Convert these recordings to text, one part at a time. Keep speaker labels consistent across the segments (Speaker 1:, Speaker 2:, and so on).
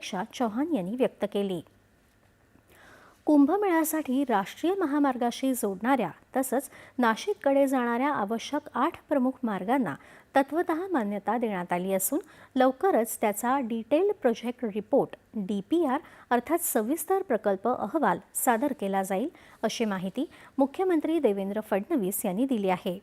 Speaker 1: अपेक्षा चौहान यांनी व्यक्त केली. कुंभमेळ्यासाठी राष्ट्रीय महामार्गाशी जोडणाऱ्या तसंच नाशिककडे जाणाऱ्या आवश्यक आठ प्रमुख मार्गांना तत्वत मान्यता देण्यात आली असून लवकरच त्याचा detail project report D P R अर्थात सविस्तर प्रकल्प अहवाल सादर केला जाईल अशी माहिती मुख्यमंत्री देवेंद्र फडणवीस यांनी दिली आहे.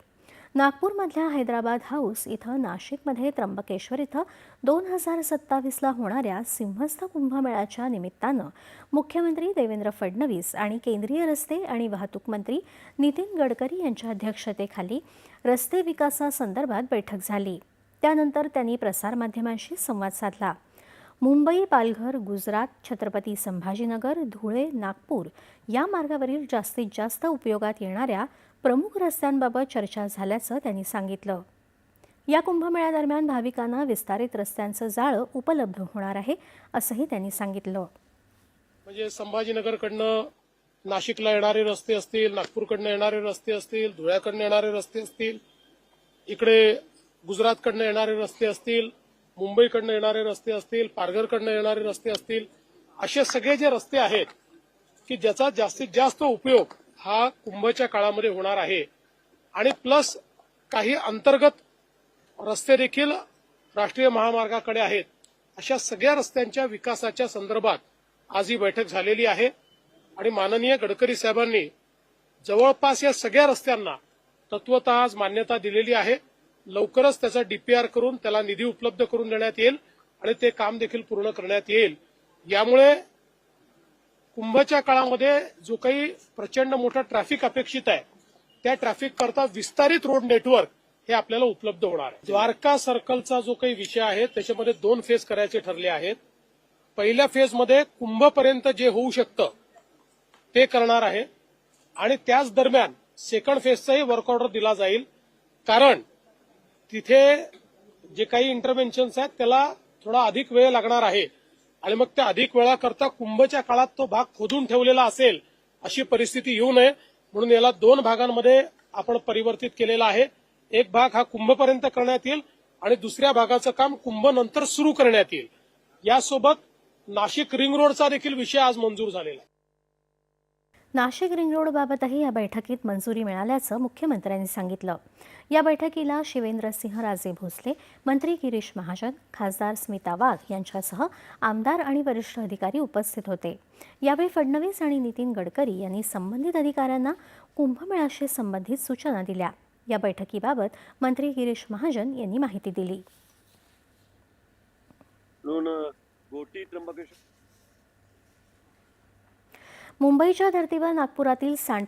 Speaker 1: नागपूरमधल्या हैदराबाद हाऊस इथं नाशिकमध्ये त्र्यंबकेश्वर इथं दोन हजार सत्तावीसला होणाऱ्या सिंहस्थ कुंभमेळ्याच्या निमित्तानं मुख्यमंत्री देवेंद्र फडणवीस आणि केंद्रीय रस्ते आणि वाहतूक मंत्री नितीन गडकरी यांच्या अध्यक्षतेखाली रस्ते विकासासंदर्भात बैठक झाली. त्यानंतर त्यांनी प्रसारमाध्यमांशी संवाद साधला. मुंबई पालघर गुजरात छत्रपती संभाजीनगर धुळे नागपूर या मार्गावरील जास्तीत जास्त उपयोगात येणाऱ्या प्रमुख रस्त्यांबाबत चर्चा झाल्याचं त्यांनी सांगितलं. या कुंभमेळ्यादरम्यान भाविकांना विस्तारित रस्त्यांचं जाळं उपलब्ध होणार आहे असंही त्यांनी सांगितलं.
Speaker 2: म्हणजे संभाजीनगरकडनं नाशिकला येणारे रस्ते असतील नागपूरकडनं येणारे रस्ते असतील धुळ्याकडनं येणारे रस्ते असतील इकडे गुजरातकडनं येणारे रस्ते असतील मुंबईकडनं येणारे रस्ते असतील पारघरकडनं येणारे रस्ते असतील असे सगळे जे रस्ते आहेत की ज्याचा जास्तीत जास्त उपयोग हा कुंभच्या काळामध्ये होणार आहे. आणि प्लस काही अंतर्गत रस्ते देखील राष्ट्रीय महामार्गाकडे आहेत. अशा सगळ्या रस्त्यांच्या विकासाच्या संदर्भात आज ही बैठक झालेली आहे. आणि माननीय गडकरी साहेबांनी जवळपास या सगळ्या रस्त्यांना तत्वत आज मान्यता दिलेली आहे. लवकरच त्याचा डीपीआर करून त्याला निधी उपलब्ध करून देण्यात येईल आणि ते काम देखील पूर्ण करण्यात येईल. यामुळे कुंभच्या काळामध्ये जो काही प्रचंड मोठा ट्रॅफिक अपेक्षित आहे त्या ट्रॅफिक करता विस्तारित रोड नेटवर्क हे आपल्याला उपलब्ध होणार आहे. द्वारका सर्कलचा जो काही विषय आहे त्याच्यामध्ये दोन फेज करायचे ठरले आहेत. पहिल्या फेजमध्ये कुंभपर्यंत जे होऊ शकतं ते करणार आहे. आणि त्याच दरम्यान सेकंड फेजचाही वर्क ऑर्डर दिला जाईल. कारण तिथे जे काही इंटरव्हेन्शन्स आहेत त्याला थोडा अधिक वेळ लागणार आहे. आणि मग त्या अधिक वेळाकरता कुंभच्या काळात तो भाग खोदून ठेवलेला असेल अशी परिस्थिती येऊ नये. म्हणून याला दोन भागांमध्ये आपण परिवर्तित केलेला आहे. एक भाग हा कुंभपर्यंत करण्यात येईल आणि दुसऱ्या भागाचं काम कुंभ नंतर सुरू करण्यात येईल. यासोबत नाशिक रिंग रोडचा देखील विषय आज मंजूर झालेला आहे.
Speaker 1: नाशिक रिंग रोडबाबतही या बैठकीत मंजुरी मिळाल्याचं मुख्यमंत्र्यांनी सांगितलं. या बैठकीला शिवेंद्रसिंह राजे भोसले मंत्री गिरीश महाजन खासदार स्मिता वाघ यांच्यासह आमदार आणि वरिष्ठ अधिकारी उपस्थित होते. यावेळी फडणवीस आणि नितीन गडकरी यांनी संबंधित अधिकाऱ्यांना कुंभमेळाशी संबंधित सूचना दिल्या. या बैठकीबाबत मंत्री गिरीश महाजन यांनी माहिती दिली. मुंबईच्या धर्तीवर नागपुरातील सांडपाणी